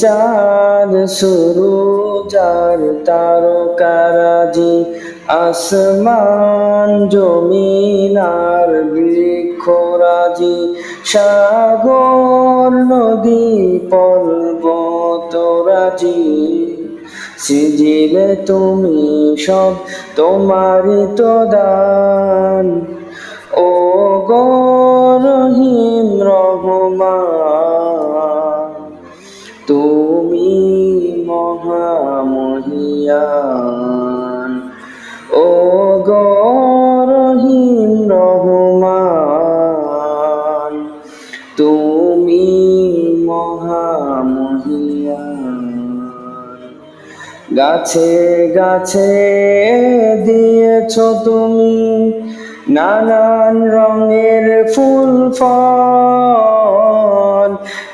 চাঁদ শুরু, যার তারকারাজি আসমান জমিনার বৃক্ষরাজি। সাগর, নদী, পর্বতরাজি। সিজিলে তুমি সব তোমারই তো দান ও গরহিম রহমান। তুমি মহামহিয়ান। ও গরহিম রহমান, তুমি মহামহিয়ান। গাছে গাছে দিয়েছ তুমি নানান রঙের ফুল ফল।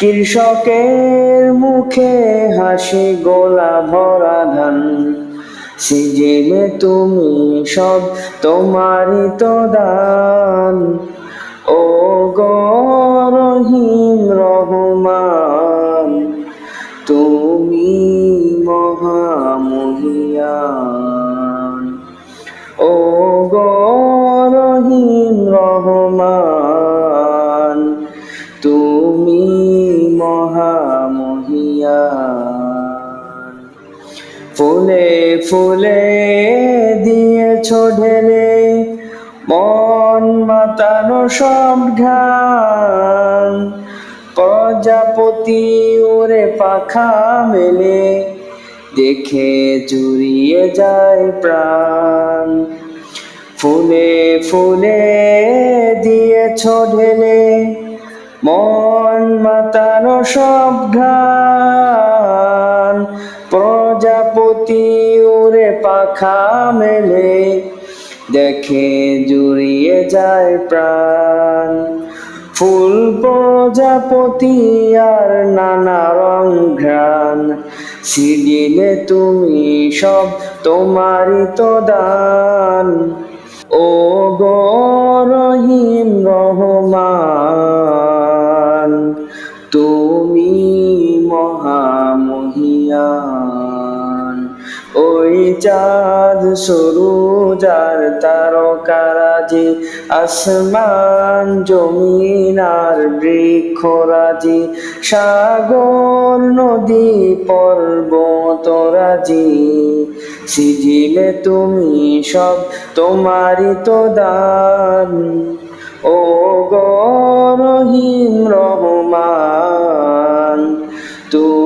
কৃষকের মুখে হাসি গোলা ভরা ধান। সিজিলে তুমি সব তোমারই তো দান। ফুলে ফুলে দিয়েছ ঢেলে মন মাতানো সব ঘান প্রজাপতি ওরে পাখা মেলে, দেখে জুড়িয়ে যায় প্রাণ। ফুলে ফুলে দিয়েছ ঢেলে মন মাতানো সব ঘান প্রজাপতি ওরে পাখা মেলে, দেখে জুড়িয়ে যায় প্রাণ। ফুল প্রজাপতি আর নানা রং ঘ্রাণ। সিজিলে তুমি সব তোমারই তো দান। ও গরহিম রহমান তুমি মহামহিয়ান ওই চাঁদ সরু যার তারকারাজি, আসমান জমিনার বৃক্ষরাজি, সাগর, নদী পর্বতরাজি সিজিলে তুমি সব, তোমারই তো দান। ও গরহিম রহমান তুমি